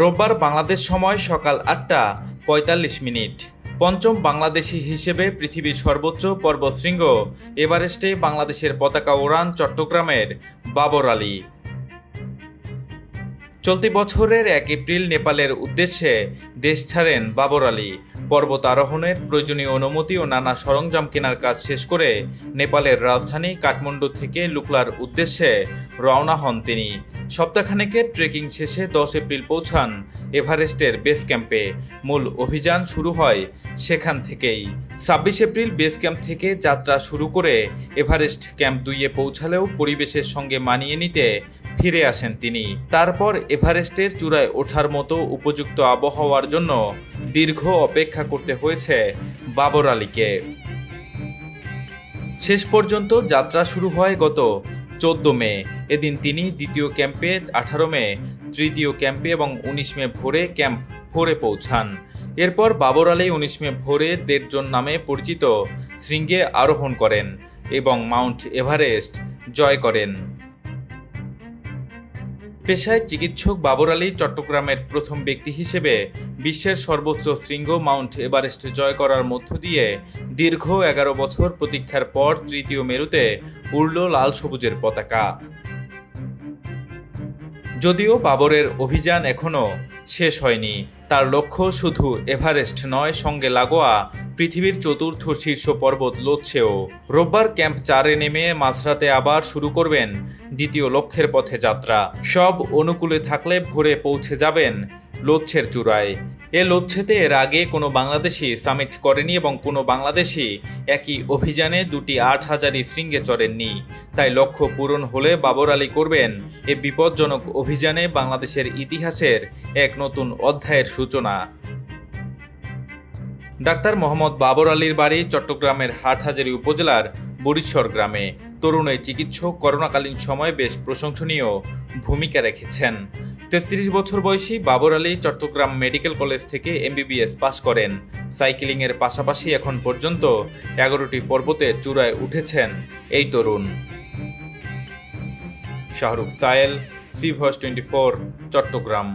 রোববার বাংলাদেশ সময় সকাল আটটা পঁয়তাল্লিশ মিনিট। পঞ্চম বাংলাদেশি হিসেবে পৃথিবীর সর্বোচ্চ পর্বতশৃঙ্গ এভারেস্টে বাংলাদেশের পতাকা ওড়ান চট্টগ্রামের বাবর আলী। চলতি বছরের এক এপ্রিল নেপালের উদ্দেশ্যে দেশ ছাড়েন বাবর আলী। পর্বত আরোহণের প্রয়োজনীয় অনুমতি ও নানা সরঞ্জাম কেনার কাজ শেষ করে নেপালের রাজধানী কাঠমান্ডু থেকে লুকলার উদ্দেশ্যে রওনা হন তিনি। সপ্তাহখানেকের ট্রেকিং শেষে দশ এপ্রিল পৌঁছান এভারেস্টের বেস ক্যাম্পে। মূল অভিযান শুরু হয় সেখান থেকেই। ছাব্বিশ এপ্রিল বেস ক্যাম্প থেকে যাত্রা শুরু করে এভারেস্ট ক্যাম্প দুইয়ে পৌঁছালেও পরিবেশের সঙ্গে মানিয়ে নিতে ফিরে আসেন তিনি। তারপর এভারেস্টের চূড়ায় ওঠার মতো উপযুক্ত আবহাওয়ার জন্য দীর্ঘ অপেক্ষা করতে হয়েছে বাবর আলীকে। শেষ পর্যন্ত যাত্রা শুরু হয় গত চোদ্দ মে। এদিন তিনি দ্বিতীয় ক্যাম্পে, আঠারো মে, তৃতীয় ক্যাম্পে এবং উনিশ মে ভোরে ক্যাম্প ফোরে পৌঁছান। এরপর বাবর আলী উনিশ মে ভোরে দেড়জন নামে পরিচিত শৃঙ্গে আরোহণ করেন এবং মাউন্ট এভারেস্ট জয় করেন। পেশায় চিকিৎসক বাবর আলী চট্টগ্রামের প্রথম ব্যক্তি হিসেবে বিশ্বের সর্বোচ্চ শৃঙ্গ মাউন্ট এভারেস্ট জয় করার মধ্য দিয়ে দীর্ঘ এগারো বছর প্রতীক্ষার পর তৃতীয় মেরুতে উড়ল লাল সবুজের পতাকা। যদিও বাবরের অভিযান এখনও শেষ হয়নি, তার লক্ষ্য শুধু এভারেস্ট নয়, সঙ্গে লাগোয়া পৃথিবীর চতুর্থ শীর্ষ পর্বত লোচ্ছেও রোববার ক্যাম্প চারে নেমে মাঝরাতে আবার শুরু করবেন দ্বিতীয় লক্ষ্যের পথে যাত্রা। সব অনুকূলে থাকলে ভোরে পৌঁছে যাবেন লোচ্ছের চূড়ায়। এ লোচ্ছেতে এর আগে কোনো বাংলাদেশি সামিট করেনি এবং কোনো বাংলাদেশি একই অভিযানে দুটি আট হাজারি শৃঙ্গে চড়েননি। তাই লক্ষ্য পূরণ হলে বাবর আলী করবেন এ বিপজ্জনক অভিযানে বাংলাদেশের ইতিহাসের এক নতুন অধ্যায়ের সূচনা। ডাক্তার মোহাম্মদ বাবর আলীর বাড়ি চট্টগ্রামের হাটহাজারী উপজেলার বরিশ্বর গ্রামে। তরুণ এই চিকিৎসক করোনাকালীন সময়ে বেশ প্রশংসনীয় ভূমিকা রেখেছেন। তেত্রিশ বছর বয়সী বাবর আলী চট্টগ্রাম মেডিকেল কলেজ থেকে এমবিবিএস পাশ করেন। সাইকেলিংয়ের পাশাপাশি এখন পর্যন্ত এগারোটি পর্বতে চূড়ায় উঠেছেন এই তরুণ। Shahrukh Sayel C voice twenty four, Chattogram.